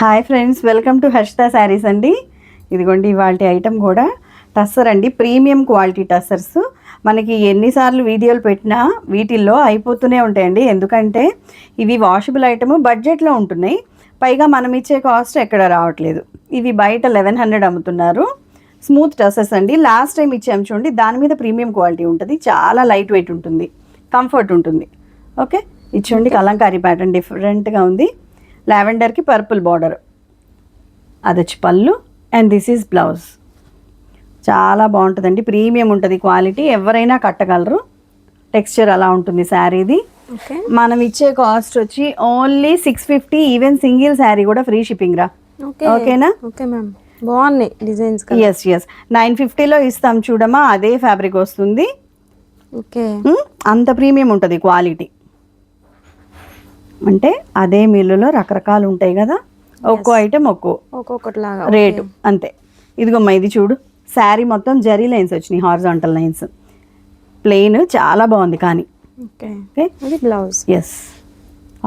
Hi friends welcome to Harshitha Sarees అండి. ఇదిగోండి ఇవాళ ఐటెం కూడా. టస్సర్ అండి ప్రీమియం క్వాలిటీ టస్సర్స్. మనకి ఎన్నిసార్లు వీడియోలు పెట్టినా వీటిల్లో అయిపోతూనే ఉంటాయండి. ఎందుకంటే ఇవి వాషబుల్ ఐటమ్ బడ్జెట్లో ఉంటున్నాయి. పైగా మనం ఇచ్చే కాస్ట్ ఎక్కడ రావట్లేదు. ఇవి బయట లెవెన్ హండ్రెడ్ అమ్ముతున్నారు. స్మూత్ టసెస్ అండి. లాస్ట్ టైం ఇచ్చాము చూడండి దాని మీద ప్రీమియం క్వాలిటీ ఉంటుంది. చాలా లైట్ వెయిట్ ఉంటుంది. కంఫర్ట్ ఉంటుంది. ఓకే? ఇచ్చండి కలంకారీ ప్యాటర్న్ డిఫరెంట్గా ఉంది. లావెండర్కి పర్పుల్ బార్డర్. అది వచ్చి పళ్ళు అండ్ దిస్ ఈజ్ బ్లౌజ్. చాలా బాగుంటుందండి. ప్రీమియం ఉంటుంది క్వాలిటీ. ఎవరైనా కట్టగలరు. టెక్స్చర్ అలా ఉంటుంది శారీది. మనం ఇచ్చే కాస్ట్ వచ్చి only six fifty even single sari కూడా ఫ్రీ షిప్పింగ్ రా ఓకే. ఓకేనా? Okay ma'am. బాగున్నాయి డిజైన్స్ ఎస్ ఎస్ నైన్ ఫిఫ్టీలో ఇస్తాం చూడమా అదే ఫ్యాబ్రిక్ వస్తుంది. ఓకే. అంత ప్రీమియం ఉంటుంది క్వాలిటీ. అంటే అదే మిల్లులో రకరకాలు ఉంటాయి కదా. ఒక్కో ఐటెం ఒక్కో ఒక్కొక్కటి రేటు. అంతే. ఇదిగోమ్మా ఇది చూడు. శారీ మొత్తం జరీ లైన్స్ వచ్చినాయి హార్జాంటల్ లైన్స్. ప్లెయిన్ చాలా బాగుంది కానీ. ఓకే. ఓకే? అది బ్లౌజ్. ఎస్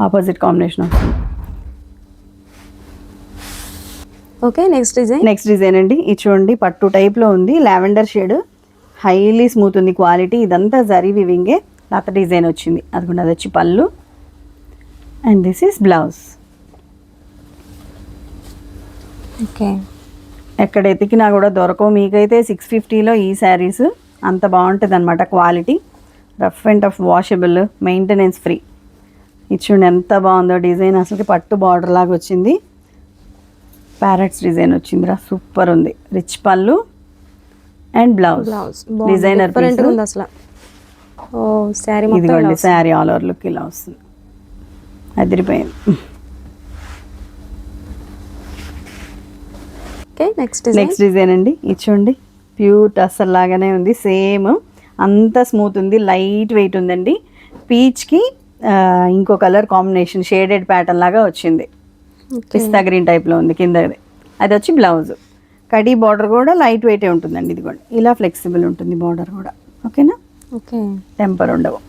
ఆపోజిట్ కాంబినేషన్ వస్తుంది. Okay next design next design అండి. ఇది చూడండి పట్టు టైప్లో ఉంది. లావెండర్ షేడ్ హైలీ స్మూత్ ఉంది క్వాలిటీ ఇదంతా జరీ వివింగే లత డిజైన్ వచ్చింది. అది కూడా అది వచ్చి పళ్ళు. And this is blouse okay ఎక్కడ ఎతికినా కూడా దొరకవు. మీకైతే సిక్స్ ఫిఫ్టీలో ఈ శారీస్ అంత బాగుంటుంది అనమాట quality rough and tough washable maintenance free ఇది చూడండి ఎంత బాగుందో డిజైన్. అసలుకి పట్టు బార్డర్ లాగా వచ్చింది. ప్యారెట్స్ డిజైన్ వచ్చిందిరా సూపర్ ఉంది. రిచ్ పళ్ళు అండ్ బ్లౌజ్ బ్లౌజ్ డిజైనర్ అసలు. ఓ ఇదిగోండి శారీ ఆల్ ఓవర్ లుక్ ఇలా వస్తుంది. అదిరిపోయింది okay next design next design అండి. ఇది చూడండి. ప్యూర్ టస్సర్ లాగానే ఉంది. సేమ్ అంత స్మూత్ ఉంది. లైట్ వెయిట్ ఉందండి. పీచ్కి ఇంకో కలర్ కాంబినేషన్ షేడెడ్ ప్యాటర్న్ లాగా వచ్చింది. పిస్తా గ్రీన్ టైప్లో ఉంది. కిందది అది. వచ్చి బ్లౌజ్ కడీ బార్డర్ కూడా లైట్ వెయిటే ఉంటుందండి. ఇది కూడా ఇలా ఫ్లెక్సిబుల్ ఉంటుంది బార్డర్ కూడా. ఓకేనా ఓకే టెంపర్ ఉండవు.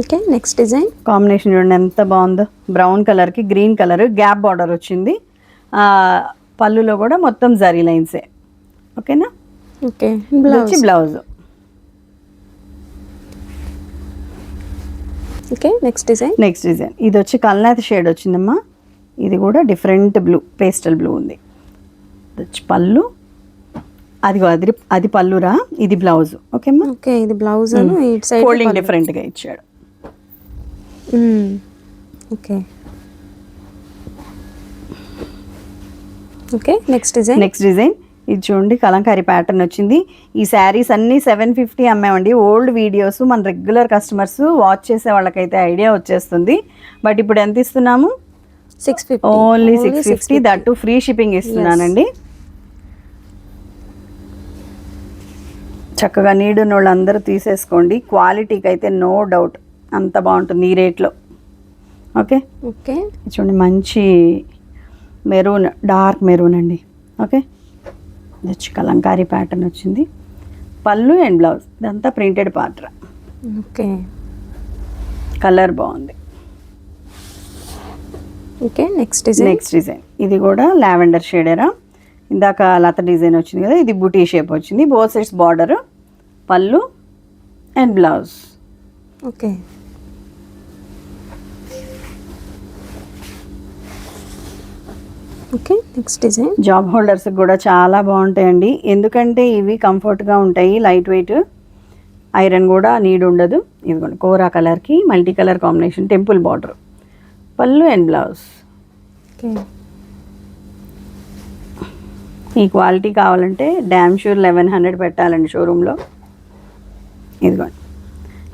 ఓకే నెక్స్ట్ డిజైన్ కాంబినేషన్ చూడండి ఎంత బాగుందో. బ్రౌన్ కలర్కి గ్రీన్ కలర్ గ్యాప్ బార్డర్ వచ్చింది. ఆ, పళ్ళులో కూడా మొత్తం జరీ లైన్సే ఓకేనా? Okay blouse blouse okay next design next design ఇది వచ్చి కల్నాథ్ షేడ్ వచ్చిందమ్మా. ఇది కూడా డిఫరెంట్ బ్లూ పేస్టల్ బ్లూ ఉంది. వచ్చి పళ్ళు. అది అది అది పళ్ళురా ఇది బ్లౌజ్ ఓకేమ్మా? ఓకే ఇది బ్లౌజ్ ఫోల్డింగ్ డిఫరెంట్గా ఇచ్చాడు. Okay okay next design next design ఇది చూడండి కలంకారీ ప్యాటర్న్ వచ్చింది. ఈ శారీస్ అన్నీ సెవెన్ ఫిఫ్టీ అమ్మామండి. ఓల్డ్ వీడియోస్ మన రెగ్యులర్ కస్టమర్స్ వాచ్ చేసే వాళ్ళకైతే ఐడియా వచ్చేస్తుంది. బట్ ఇప్పుడు ఎంత ఇస్తున్నాము? Six fifty only six fifty that too free shipping ఇస్తున్నానండి. చక్కగా నీడున్న వాళ్ళందరూ తీసేసుకోండి క్వాలిటీకి అయితే నో డౌట్ అంత బాగుంటుంది ఈ రేట్లో. ఓకే? ఓకే. చూడండి మంచి మెరూన్ డార్క్ మెరూన్ అండి. ఓకే? వచ్చి కలంకారీ ప్యాటర్న్ వచ్చింది. పళ్ళు అండ్ బ్లౌజ్ ఇదంతా ప్రింటెడ్ పాత్ర. ఓకే. కలర్ బాగుంది. Okay next design? Next design. ఇది కూడా లావెండర్ షేడరా. ఇందాక లత డిజైన్ వచ్చింది కదా ఇది బుటీ షేప్ వచ్చింది. బోత్ సైడ్స్ బార్డర్ పళ్ళు and blouse. Okay. Okay next design job holders కూడా చాలా బాగుంటాయండి. ఎందుకంటే ఇవి కంఫర్ట్గా ఉంటాయి లైట్ వెయిట్ ఐరన్ కూడా నీడ్ ఉండదు. ఇదిగోండి కోరా కలర్కి multi colour combination temple border పళ్ళు అండ్ బ్లౌజ్ ఓకే ఈ క్వాలిటీ కావాలంటే డ్యామ్ షూర్ లెవెన్ హండ్రెడ్ పెట్టాలండి షోరూంలో ఇదిగోండి.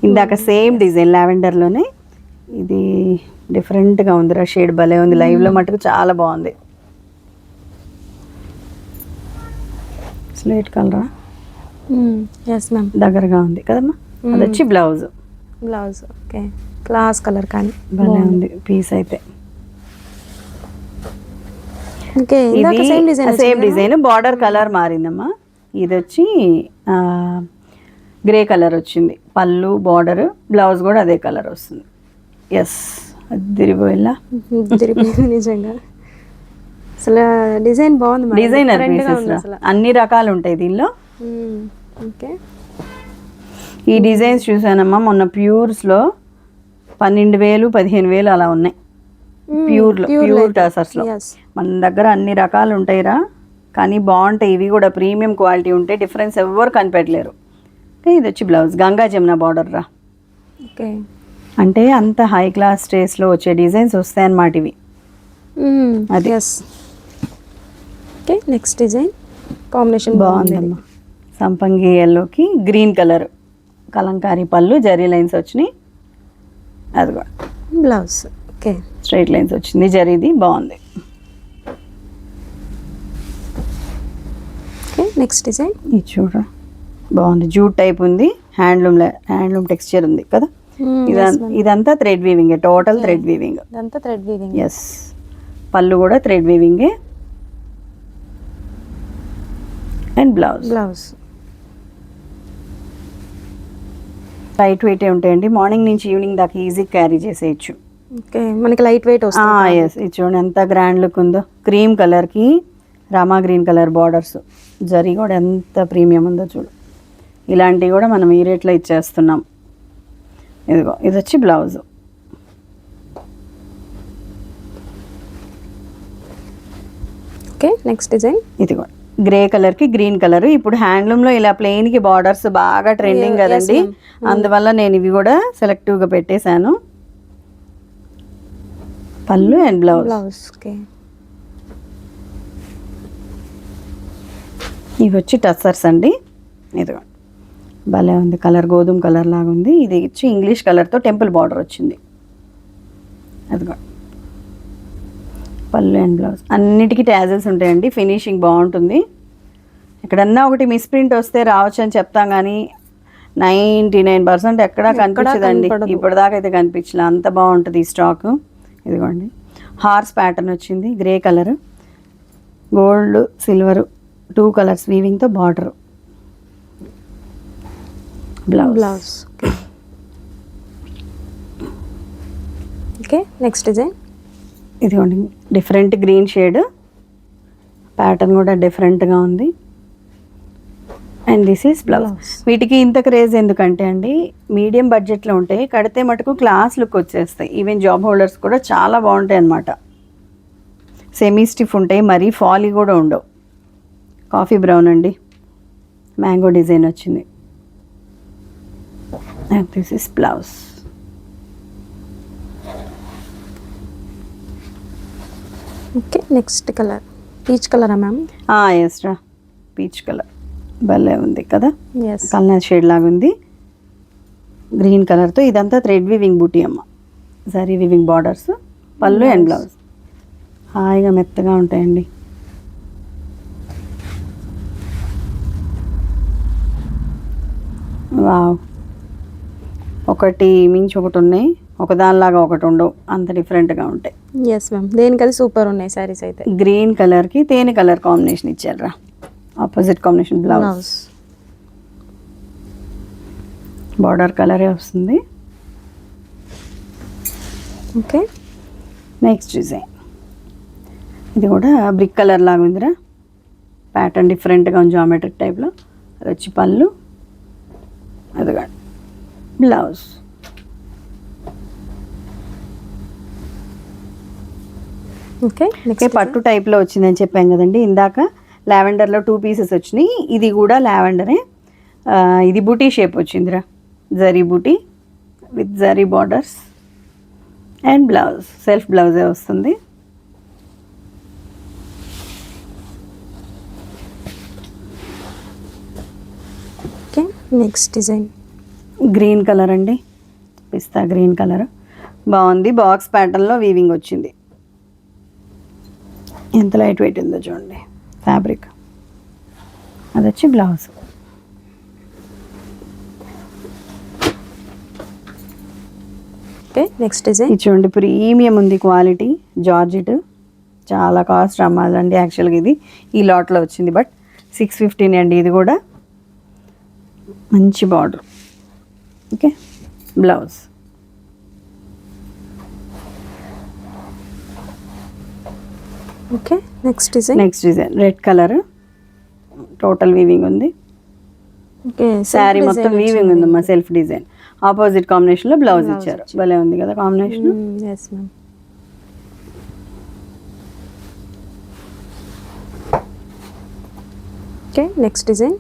ఇందాక సేమ్ డిజైన్ లావెండర్లోనే ఇది డిఫరెంట్గా ఉందిరా షేడ్ భలే ఉంది. లైవ్లో మటుకు చాలా బాగుంది. స్లేట్ కలరా? ఎస్ మ్యామ్ దగ్గరగా ఉంది కదమ్మా? అది వచ్చి blouse. Blouse okay. Class colour కానీ. భలే ఉంది పీస్ అయితే. సేమ్ డిజైన్ బార్డర్ కలర్ మారిందమ్మా. ఇది వచ్చి గ్రే కలర్ వచ్చింది. పళ్ళు బార్డర్ బ్లౌజ్ కూడా అదే కలర్ వస్తుంది. ఎస్ తిరిగిపోయింది నిజంగా. అసలు డిజైన్ బాగుంది. డిజైనర్ పీసెస్ అన్ని రకాలు ఉంటాయి దీనిలో. ఓకే ఈ డిజైన్స్ చూసానమ్మా మొన్న ప్యూర్స్లో పన్నెండు వేలు పదిహేను వేలు అలా ఉన్నాయి. ప్యూర్లో ప్యూర్ టసర్స్లో మన దగ్గర అన్ని రకాలు ఉంటాయిరా. కానీ బాగుంటాయి. ఇవి కూడా ప్రీమియం క్వాలిటీ ఉంటే డిఫరెన్స్ ఎవ్వరు కనిపెట్టలేరు. ఇది వచ్చి బ్లౌజ్ గంగా జమున బార్డర్ రా. ఓకే అంటే అంత హై క్లాస్ స్టేస్లో వచ్చే డిజైన్స్ వస్తాయన్నమాట ఇవి. అది. ఓకే నెక్స్ట్ డిజైన్ కాంబినేషన్ బాగుంది. బాగుందమ్మా. సంపంగి ఎల్లోకి గ్రీన్ కలర్ కలంకారీ పళ్ళు జరీ లైన్స్ వచ్చినాయి. అది కూడా బ్లౌజ్ ఓకే. స్ట్రైట్ లైన్స్ వచ్చింది. జరీది బాగుంది. ఓకే నెక్స్ట్ డిజైన్ ఇది చూడరా బాగుంది. జూట్ టైప్ ఉంది. హ్యాండ్లూమ్ హ్యాండ్లూమ్ టెక్స్చర్ ఉంది కదా? ఇదం- ఇదంతా thread weaving total thread weaving ఇదంతా థ్రెడ్ వీవింగ్ ఎస్ పళ్ళు కూడా thread వీవింగే and blouse. Blouse. Light weight ఉంటాయండి. మార్నింగ్ నుంచి ఈవినింగ్ దాకా ఈజీ క్యారీ చేసేయచ్చు. ఓకే మనకి లైట్ వెయిట్ వస్తుంది ఎస్ ఇది చూడండి ఎంత గ్రాండ్ లుక్ ఉందో. క్రీమ్ కలర్కి Rama green colour borders zari కూడా ఎంత ప్రీమియం ఉందో చూడు. ఇలాంటివి కూడా మనం ఈ రేట్లో ఇచ్చేస్తున్నాం. ఇదిగో ఇది వచ్చి బ్లౌజ్. ఓకే నెక్స్ట్ డిజైన్ ఇదిగో. గ్రే కలర్కి గ్రీన్ కలర్. ఇప్పుడు హ్యాండ్లూమ్లో ఇలా ప్లెయిన్కి బార్డర్స్ బాగా ట్రెండింగ్ కదండి. ma'am. అందువల్ల నేను ఇవి కూడా సెలెక్టివ్గా పెట్టేశాను. పళ్ళు అండ్ బ్లౌజ్. బ్లౌజ్ ఇవి వచ్చి టస్సర్స్ అండి. ఇదిగో. భలే ఉంది కలర్ గోధుమ కలర్ లాగా ఉంది ఇది వచ్చి ఇంగ్లీష్ కలర్తో టెంపుల్ బార్డర్ వచ్చింది. అదిగో. పళ్ళు అండ్ బ్లౌజ్. అన్నిటికీ ట్యాజల్స్ ఉంటాయండి. ఫినిషింగ్ బాగుంటుంది. ఎక్కడన్నా ఒకటి మిస్ప్రింట్ వస్తే రావచ్చు అని చెప్తాం కానీ నైంటీ నైన్ పర్సెంట్ ఎక్కడా కనిపించదండి. ఇప్పటిదాకా అయితే కనిపించలే. అంత బాగుంటుంది ఈ స్టాక్. ఇదిగోండి. హార్స్ ప్యాటర్న్ వచ్చింది. Grey colour. Gold silver. Two colours వీవింగ్తో border. Blouse. Blouse. Okay. Next design. ఇదిగోండి డిఫరెంట్ గ్రీన్ షేడ్ ప్యాటర్న్ కూడా డిఫరెంట్గా ఉంది. And this is blouse. వీటికి ఇంత క్రేజ్ ఎందుకంటే అండి మీడియం బడ్జెట్లో ఉంటాయి కడితే మటుకు క్లాస్ లుక్ వచ్చేస్తాయి. ఈవెన్ జాబ్ హోల్డర్స్ కూడా చాలా బాగుంటాయి అన్నమాట. సెమీ స్టిఫ్ ఉంటాయి మరీ ఫాలీ కూడా ఉండవు. కాఫీ బ్రౌన్ అండి. మ్యాంగో డిజైన్ వచ్చింది. And this is blouse okay next colour peach cholera ma'am yes రా. పీచ్ కలర్ భలే ఉంది కదా? ఎస్ కల్నా షేడ్ లాగా ఉంది. గ్రీన్ కలర్తో ఇదంతా థ్రెడ్ వివింగ్ బూటీ అమ్మ. Zari weaving borders pallu and blouse హాయిగా మెత్తగా ఉంటాయండి. వావ్ ఒకటి మించి ఒకటి ఉన్నాయి. ఒకదానిలాగా ఒకటి ఉండవు. అంత డిఫరెంట్గా ఉంటాయి. ఎస్ మ్యామ్ దేనికది సూపర్ ఉన్నాయి శారీస్ అయితే? గ్రీన్ కలర్కి తేనె కలర్ కాంబినేషన్ ఇచ్చారా ఆపోజిట్ కాంబినేషన్ బ్లౌజ్ బార్డర్ కలరే వస్తుంది. ఓకే నెక్స్ట్ డిజైన్ ఇది కూడా బ్రిక్ కలర్ లాగా ఉందిరా. ప్యాటర్న్ డిఫరెంట్గా ఉంది జామెట్రిక్ టైప్లో అది వచ్చి పళ్ళు. అదిగా బ్లౌజ్. ఓకే నెక్స్ట్ పట్టు టైప్లో వచ్చిందని చెప్పాం కదండి. ఇందాక లావెండర్లో టూ పీసెస్ వచ్చినాయి. ఇది కూడా లావెండరే. ఇది బూటీ షేప్ వచ్చిందిరా. Zari buti with zari borders and blouse. Self బ్లౌజే వస్తుంది. Okay next design green colour అండి. Pista green colour. బాగుంది. బాక్స్ ప్యాటర్న్లో వీవింగ్ వచ్చింది. ఎంత లైట్ వెయిట్ ఉందో చూడండి. ఫ్యాబ్రిక్. అది వచ్చి బ్లౌజ్. Okay next design. చూడండి ప్రీమియం ఉంది క్వాలిటీ. జార్జెట్. చాలా కాస్ట్ అమ్మాలండి యాక్చువల్గా ఇది. ఈ లాట్లో వచ్చింది. బట్ సిక్స్ ఫిఫ్టీన్ అండి ఇది కూడా. మంచి border. Okay? Blouse. Okay next design. Next design. Red colour. Total weaving ఉంది. ఓకే శారీ మొత్తం వీవింగ్ ఉంది మా సెల్ఫ్ డిజైన్ ఆపోజిట్ కాంబినేషన్లో బ్లౌజ్ ఇచ్చారు. భలే ఉంది కదా combination yes ma'am okay next design.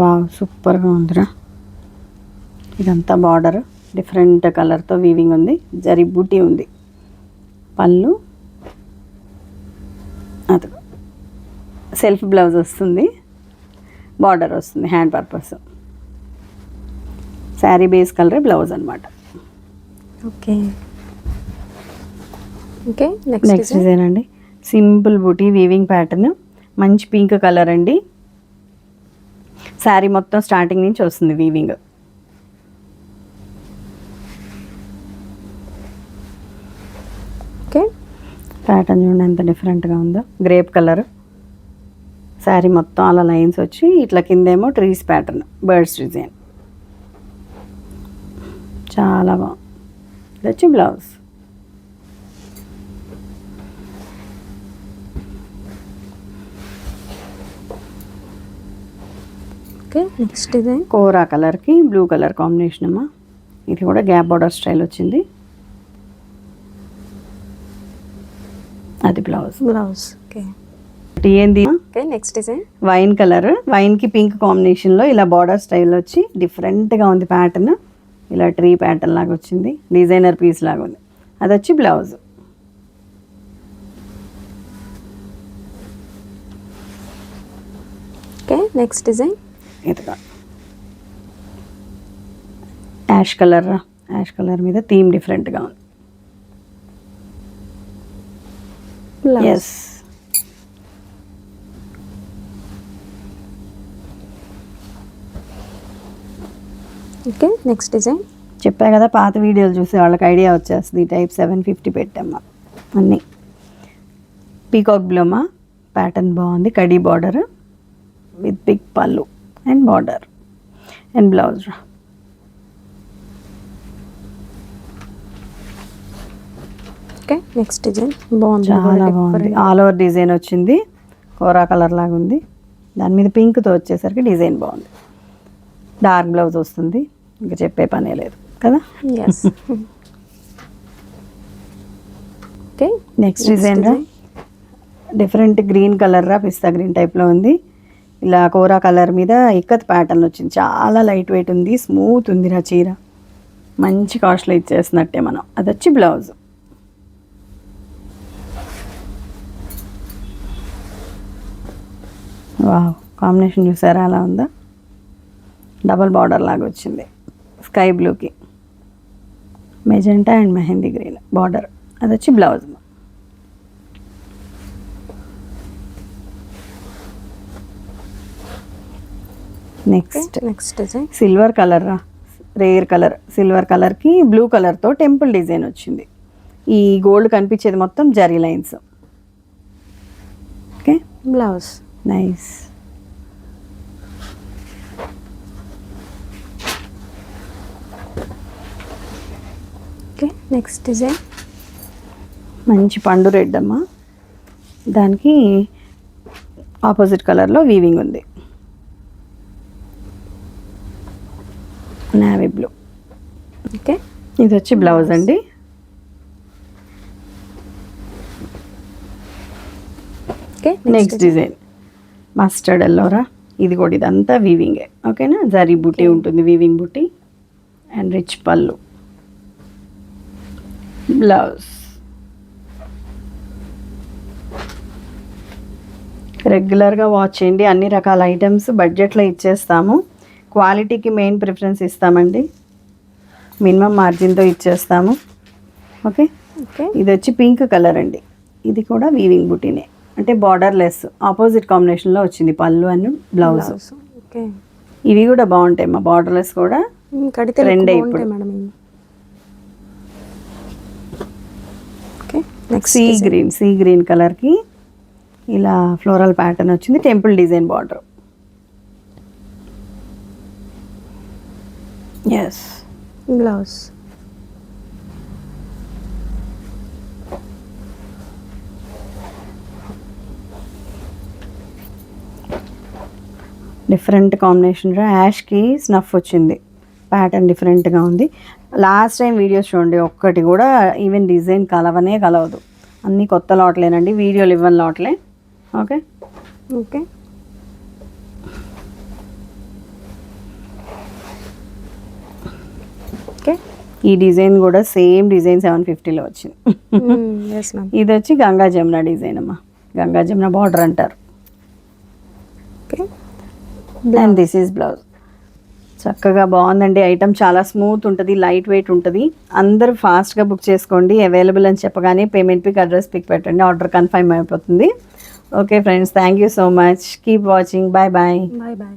Wow సూపర్గా ఉందిరా. ఇదంతా బార్డర్. డిఫరెంట్ కలర్తో వీవింగ్ ఉంది. జరి బూటీ ఉంది. పళ్ళు. అది సెల్ఫ్ బ్లౌజ్ వస్తుంది. బార్డర్ వస్తుంది. Hand purpose. Saree base colour blouse అనమాట ఓకే. ఓకే నెక్స్ట్ డిజైన్ అండి. Simple buti weaving pattern. మంచి పింక్ కలర్ అండి. శారీ మొత్తం స్టార్టింగ్ నుంచి వస్తుంది వీవింగ్ ఓకే ప్యాటర్న్ చూడండి ఎంత డిఫరెంట్గా ఉందో. గ్రేప్ కలర్ శారీ మొత్తం అలా లైన్స్ వచ్చి ఇట్లా కిందేమో ట్రీస్ ప్యాటర్న్ బర్డ్స్ డిజైన్ చాలా బాగుంది. ఇది వచ్చి బ్లౌజ్ ఓకే నెక్స్ట్ డిజైన్ కోరా కలర్కి బ్లూ కలర్ కాంబినేషన్ అమ్మా. ఇది కూడా గ్యాప్ బార్డర్ స్టైల్ వచ్చింది. అది బ్లౌజ్. Blouse okay. ఏంది? Okay next design wine colour. వైన్కి pink కాంబినేషన్లో ఇలా బార్డర్ స్టైల్ వచ్చి డిఫరెంట్గా ఉంది ప్యాటర్న్ ఇలా ట్రీ ప్యాటర్న్ లాగా వచ్చింది. డిజైనర్ పీస్ లాగా ఉంది. అది వచ్చి బ్లౌజ్. ఓకే నెక్స్ట్ డిజైన్ ఇదిగా. యాష్ కలర్ యాష్ కలర్ మీద థీమ్ డిఫరెంట్గా ఉంది. Blouse yes okay next design చెప్పా కదా పాత వీడియోలు చూసే వాళ్ళకి ఐడియా వచ్చేస్తుంది. ఈ టైప్ సెవెన్ ఫిఫ్టీ పెట్టామ్మా. అన్నీ. పీకాక్ బ్లూమా ప్యాటర్న్ బాగుంది. Khadi border with big pallu and border and blouse okay next design బాగుంది చాలా బాగుంది. ఆల్ ఓవర్ డిజైన్ వచ్చింది. కోరా కలర్ లాగా ఉంది. దాని మీద పింక్తో వచ్చేసరికి డిజైన్ బాగుంది. డార్క్ బ్లౌజ్ వస్తుంది. ఇంకా చెప్పే పనే లేదు కదా? ఓకే నెక్స్ట్ డిజైన్ రా? డిఫరెంట్ గ్రీన్ కలర్ రా పిస్తా గ్రీన్ టైప్లో ఉంది. ఇలా కోరా కలర్ మీద ఇక్కత్ ప్యాటర్న్ వచ్చింది. చాలా లైట్ వెయిట్ ఉంది స్మూత్ ఉంది రా చీర. మంచి కాస్ట్లో ఇచ్చేసినట్టే మనం. అది వచ్చి బ్లౌజ్ వావ్ కాంబినేషన్ చూసారా? అలా ఉందా? డబల్ బార్డర్ లాగా వచ్చింది. స్కై బ్లూకి. Magenta and mehndi green border. అది వచ్చి blouse. Next. Next design silver colour రా. Rare colour. సిల్వర్ కలర్కి బ్లూ కలర్తో టెంపుల్ డిజైన్ వచ్చింది. ఈ గోల్డ్ కనిపించేది మొత్తం zari lines. Okay? Blouse. Nice okay next design మంచి పండు రెడ్ అమ్మ. దానికి ఆపోజిట్ కలర్లో వీవింగ్ ఉంది. నావీ బ్లూ ఓకే ఇది వచ్చి బ్లౌజ్ అండి. ఓకే నెక్స్ట్ డిజైన్ మస్టర్డ్ ఎల్లోరా ఇది కూడా ఇదంతా వీవింగే ఓకేనా జరీ బుట్టి ఉంటుంది వీవింగ్ బుట్టి అండ్ రిచ్ పళ్ళు బ్లౌజ్ రెగ్యులర్గా వాచ్ చేయండి. అన్ని రకాల ఐటమ్స్ బడ్జెట్లో ఇచ్చేస్తాము. క్వాలిటీకి మెయిన్ ప్రిఫరెన్స్ ఇస్తామండి. మినిమం మార్జిన్తో ఇచ్చేస్తాము. ఓకే ఓకే ఇది వచ్చి పింక్ కలర్ అండి. ఇది కూడా వీవింగ్ బుటీనే అంటే బార్డర్ లెస్ ఆపోజిట్ కాంబినేషన్లో వచ్చింది పళ్ళు అండ్ బ్లౌజ్ ఇవి కూడా బాగుంటాయి మా బార్డర్లెస్ కూడా. కడితే బాగుంటాయి ఇప్పుడు. సీ గ్రీన్ సీ గ్రీన్ కలర్కి ఇలా ఫ్లోరల్ ప్యాటర్న్ వచ్చింది temple design border yes blouse different combination Yaskhi snuff వచ్చింది. ప్యాటర్న్ డిఫరెంట్గా ఉంది. లాస్ట్ టైం వీడియోస్ చూడండి ఒక్కటి కూడా ఈవెన్ డిజైన్ కలవనే కలవదు. అన్నీ కొత్త లాట్లేనండి వీడియోలు ఇవ్వని లాట్లే. ఓకే? ఓకే. ఓకే? ఈ డిజైన్ కూడా సేమ్ డిజైన్ సెవెన్ ఫిఫ్టీలో వచ్చింది. ఇది వచ్చి గంగా జమున డిజైన్ అమ్మా. గంగా జమున బార్డర్ అంటారు. Okay. And this is blouse చక్కగా బాగుందండి. ఐటమ్ చాలా స్మూత్ ఉంటుంది లైట్ వెయిట్ ఉంటుంది. అందరూ ఫాస్ట్గా బుక్ చేసుకోండి. అవైలబుల్ అని చెప్పగానే పేమెంట్ పిక్ అడ్రస్ పిక్ పెట్టండి. ఆర్డర్ కన్ఫర్మ్ అయిపోతుంది. Okay friends thank you so much keep watching bye bye bye bye